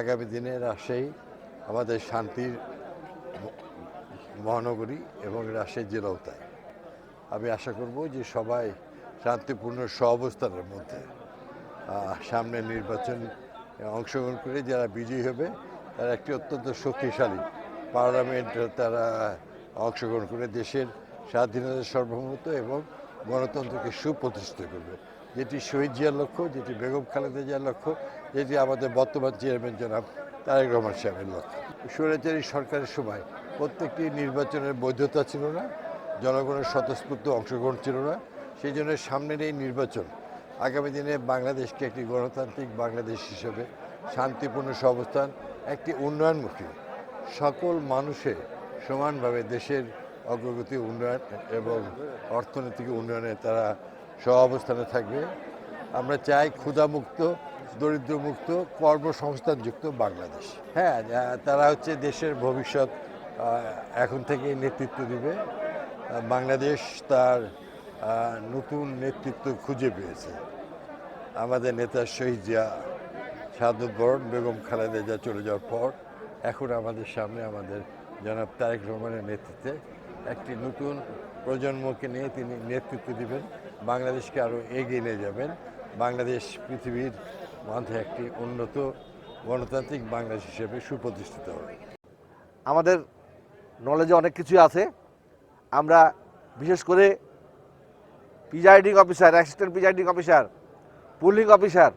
আগামী দিনে রাজশাহী আমাদের শান্তির মহানগরী এবং রাজশাহী জেলাও তাই আমি আশা করব যে সবাই শান্তিপূর্ণ সহাবস্থানের মধ্যে সামনে নির্বাচন অংশগ্রহণ করে যারা বিজয়ী হবে, তারা একটি অত্যন্ত শক্তিশালী পার্লামেন্ট তারা অংশগ্রহণ করে দেশের স্বাধীনতা সার্বভৌমত্ব এবং গণতন্ত্রকে সুপ্রতিষ্ঠিত করবে। যেটি শহীদ জিয়ার লক্ষ্য, যেটি বেগম খালেদা জিয়ার লক্ষ্য, যেটি আমাদের বর্তমান চেয়ারম্যান জনাব তারেক রহমান সাহেবের লক্ষ্য। স্বৈরাচারী সরকারের সময় প্রত্যেকটি নির্বাচনের বৈধতা ছিল না, জনগণের স্বতঃস্ফূর্ত অংশগ্রহণ ছিল না, সেই জন্য সামনের এই নির্বাচন আগামী দিনে বাংলাদেশকে একটি গণতান্ত্রিক বাংলাদেশ হিসেবে শান্তিপূর্ণ সহাবস্থান একটি উন্নয়নমুখী, সকল মানুষের সমানভাবে দেশের অগ্রগতি উন্নয়ন এবং অর্থনৈতিক উন্নয়নে তারা সহাবস্থানে থাকবে। আমরা চাই ক্ষুধামুক্ত, দরিদ্রমুক্ত, কর্মসংস্থানযুক্ত বাংলাদেশ। হ্যাঁ তারা হচ্ছে দেশের ভবিষ্যৎ এখন থেকে নেতৃত্ব দিবে। বাংলাদেশ তার নতুন নেতৃত্ব খুঁজে পেয়েছে। আমাদের নেতা শহীদ জিয়া সাদত বরণ, বেগম খালেদা জিয়া চলে যাওয়ার পর, এখন আমাদের সামনে আমাদের জনাব তারেক রহমানের নেতৃত্বে একটি নতুন প্রজন্মকে নিয়ে তিনি নেতৃত্ব দিবেন। বাংলাদেশকে আরও এগিয়ে নিয়ে যাবেন। বাংলাদেশ পৃথিবীর মধ্যে একটি উন্নত গণতান্ত্রিক বাংলাদেশ হিসেবে সুপ্রতিষ্ঠিত হবে। আমাদের নলেজে অনেক কিছুই আছে। আমরা বিশেষ করে presiding officer assistant presiding officer polling officer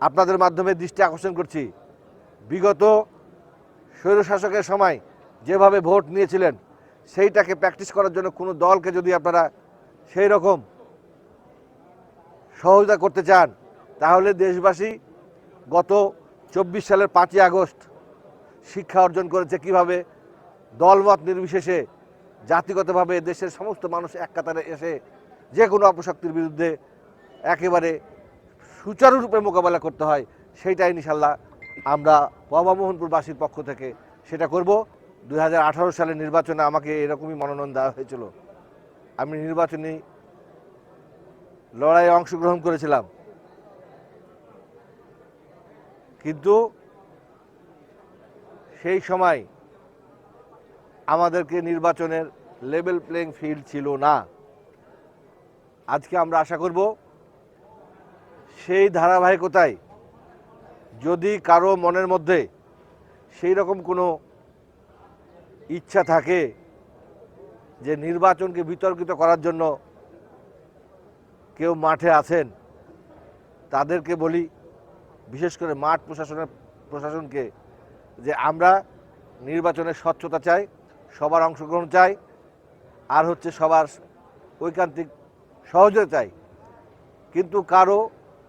আপনাদের মাধ্যমে দৃষ্টি আকর্ষণ করছি। বিগত স্বৈরশাসকের সময় যেভাবে ভোট নিয়েছিলেন সেইটাকে প্র্যাকটিস করার জন্য কোনো দলকে যদি আপনারা সেই রকম সহযোগিতা করতে চান, তাহলে দেশবাসী গত চব্বিশ সালের পাঁচই আগস্ট শিক্ষা অর্জন করেছে কীভাবে দলমত নির্বিশেষে জাতিগতভাবে দেশের সমস্ত মানুষ এক কাতারে এসে যে কোনো অপশক্তির বিরুদ্ধে একেবারে সুচারুরূপে মোকাবেলা করতে হয় সেইটাই ইনশাল্লাহ আমরা বাবা মোহনপুরবাসীর পক্ষ থেকে সেটা করব। দু হাজার আঠারো সালের নির্বাচনে আমাকে এরকমই মনোনয়ন দেওয়া হয়েছিল। আমি নির্বাচনী লড়াইয়ে অংশগ্রহণ করেছিলাম। কিন্তু সেই সময় আমাদেরকে নির্বাচনের লেভেল প্লেইং ফিল্ড ছিল না। আজকে আমরা আশা করব সেই ধারাবাহিকতায় যদি কারও মনের মধ্যে সেই রকম কোনো ইচ্ছা থাকে যে নির্বাচনকে বিতর্কিত করার জন্য কেউ মাঠে আছেন, তাদেরকে বলি, বিশেষ করে মাঠ প্রশাসনের, প্রশাসনকে, যে আমরা নির্বাচনের স্বচ্ছতা চাই, সবার অংশগ্রহণ চাই, আর হচ্ছে সবার ঐকান্তিক সহযোগিতা চাই। কিন্তু কারও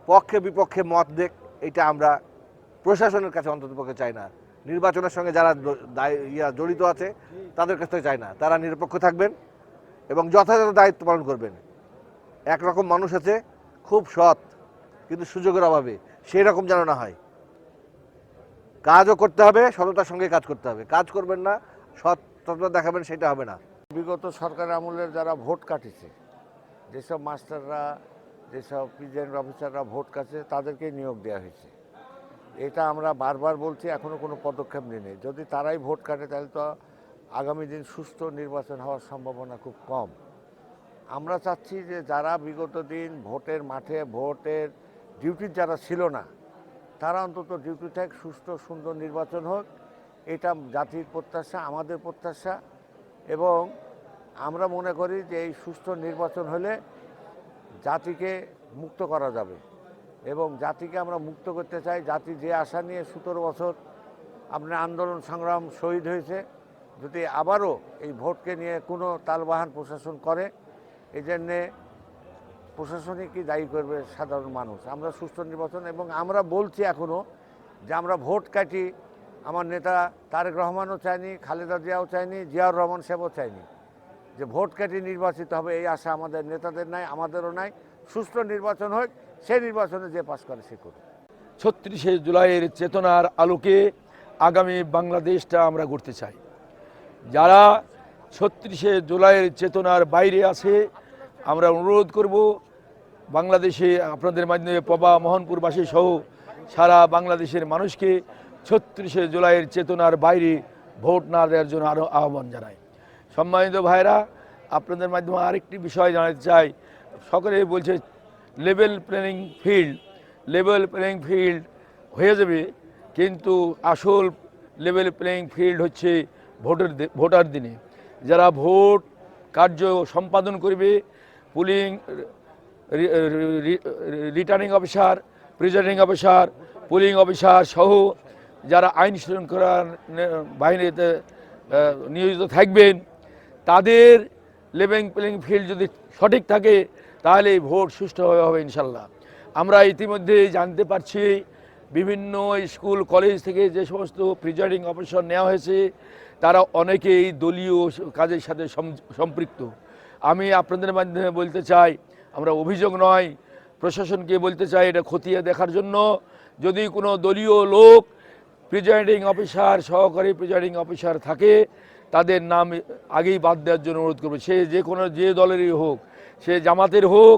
পক্ষে বিপক্ষে মত দেখ, এটা আমরা প্রশাসনের কাছে অন্ততপক্ষে চাই না। নির্বাচনের সঙ্গে যারা ইয়া জড়িত আছে, তাদের কাছ থেকে চাই না। তারা নিরপেক্ষ থাকবেন এবং যথাযথ দায়িত্ব পালন করবেন। একরকম মানুষ আছে, খুব সৎ, কিন্তু সুযোগের অভাবে। সেই রকম যেন না হয়। কাজও করতে হবে, সততার সঙ্গে কাজ করতে হবে। কাজ করবেন না সততা দেখাবেন, সেটা হবে না। বিগত সরকার আমলের যারা ভোট কাটিছে, যেসব মাস্টাররা, যেসব প্রেসিডেন্ট অফিসাররা ভোট কাটছে তাদেরকে নিয়োগ দেওয়া হয়েছে। এটা আমরা বারবার বলছি এখনও কোনো পদক্ষেপ নেই যদি তারাই ভোট কাটে, তাহলে তো আগামী দিন সুস্থ নির্বাচন হওয়ার সম্ভাবনা খুব কম। আমরা চাচ্ছি যে যারা বিগত দিন ভোটের মাঠে ভোটের ডিউটির যারা ছিল না, তারা অন্তত ডিউটি থেকে, সুস্থ, সুন্দর নির্বাচন হোক। এটা জাতির প্রত্যাশা, আমাদের প্রত্যাশা। এবং আমরা মনে করি যে এই সুস্থ নির্বাচন হলে জাতিকে মুক্ত করা যাবে। এবং জাতিকে আমরা মুক্ত করতে চাই। জাতি যে আশা নিয়ে সতেরো বছর আপনার আন্দোলন সংগ্রাম শহীদ হয়েছে, যদি আবারও এই ভোটকে নিয়ে কোনো তালবাহান প্রশাসন করে, এই জন্যে প্রশাসনিকই দায়ী করবে সাধারণ মানুষ? আমরা সুস্থ, নির্বাচন এবং আমরা বলছি এখনও যে আমরা ভোট কাটি, আমার নেতা তারেক রহমানও চায়নি, খালেদা জিয়াও চায়নি, জিয়াউর রহমান সাহেবও চায়নি। যে ভোট কাটি নির্বাচিত হবে, এই আশা আমাদের নেতাদের নাই, আমাদেরও নাই। সুষ্ঠু নির্বাচন হোক সেই নির্বাচনে যে পাশ করে, সে করুক। ছত্রিশে জুলাইয়ের চেতনার আলোকে আগামী বাংলাদেশটা আমরা গড়তে চাই। যারা ছত্রিশে জুলাইয়ের চেতনার বাইরে আছে, আমরা অনুরোধ করব বাংলাদেশে আপনাদের মাধ্যমে পবা মোহনপুরবাসী সহ সারা বাংলাদেশের মানুষকে ছত্রিশে জুলাইয়ের চেতনার বাইরে ভোট না দেওয়ার জন্য আরও আহ্বান জানাই। সম্মানিত ভাইরা আপনাদের মাধ্যমে আরেকটি বিষয় জানাতে চাই। সকলে বলছে level playing field level playing field হয়ে যাবে, কিন্তু আসল লেভেল প্লেয়িং ফিল্ড হচ্ছে ভোটের ভোটার দিনে। যারা ভোট কার্য সম্পাদন করবে polling returning officer presiding officer polling officer সহ যারা আইন শৃঙ্খলার বাহিনীতে নিয়োজিত থাকবেন, তাদের লেভেল প্লেয়িং ফিল্ড যদি সঠিক থাকে তাহলে ভোট সুষ্ঠুভাবে হবে ইনশাল্লাহ। আমরা ইতিমধ্যে জানতে পারছি, বিভিন্ন স্কুল, কলেজ থেকে যে সমস্ত প্রিজাইডিং অফিসার নেওয়া হয়েছে, তারা অনেকেই দলীয় কাজের সাথে সম্পৃক্ত। আমি আপনাদের মাধ্যমে বলতে চাই, আমরা অভিযোগ নয়, প্রশাসনকে বলতে চাই এটা খতিয়ে দেখার জন্য। যদি কোনো দলীয় লোক প্রিজাইডিং অফিসার সহকারী প্রিজাইডিং অফিসার থাকে, তাদের নাম আগেই বাদ দেওয়ার জন্য অনুরোধ করবে। সে যে কোনো, যে দলেরই হোক সে জামাতের হোক,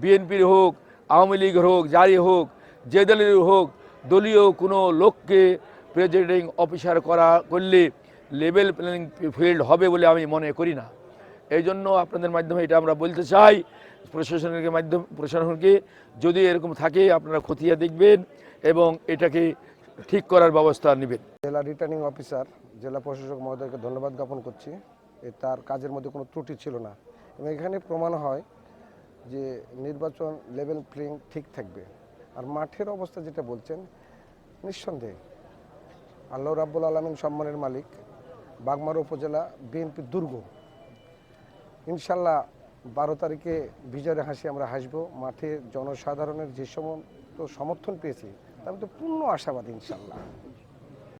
বিএনপির হোক, আওয়ামী লীগের হোক যারই হোক, যে দলের হোক, দলীয় কোনো লোককে প্রেসিডিং অফিসার করা করলে লেভেল প্লেইং ফিল্ড হবে বলে আমি মনে করি না। এই জন্য আপনাদের মাধ্যমে এটা আমরা বলতে চাই প্রশাসনের মাধ্যম, প্রশাসনকে যদি এরকম থাকে আপনারা খতিয়ে দেখবেন এবং এটাকে ঠিক করার ব্যবস্থা নেবেন। জেলা রিটার্নিং অফিসার জেলা প্রশাসক মহোদয়কে ধন্যবাদ জ্ঞাপন করছি। তার কাজের মধ্যে কোনো ত্রুটি ছিল না। এবং এখানে প্রমাণ হয় যে নির্বাচন লেভেল প্লেইং ঠিক থাকবে। আর মাঠের অবস্থা যেটা বলছেন, নিঃসন্দেহে। আল্লাহ রাব্বুল আলমিন সম্মানের মালিক, বাগমারা উপজেলা বিএনপি দুর্গ। ইনশাল্লাহ বারো তারিখে বিজয়ের হাসি আমরা হাসবো। মাঠে জনসাধারণের যে সমস্ত সমর্থন পেয়েছি তার মধ্যে পূর্ণ আশাবাদী ইনশাল্লাহ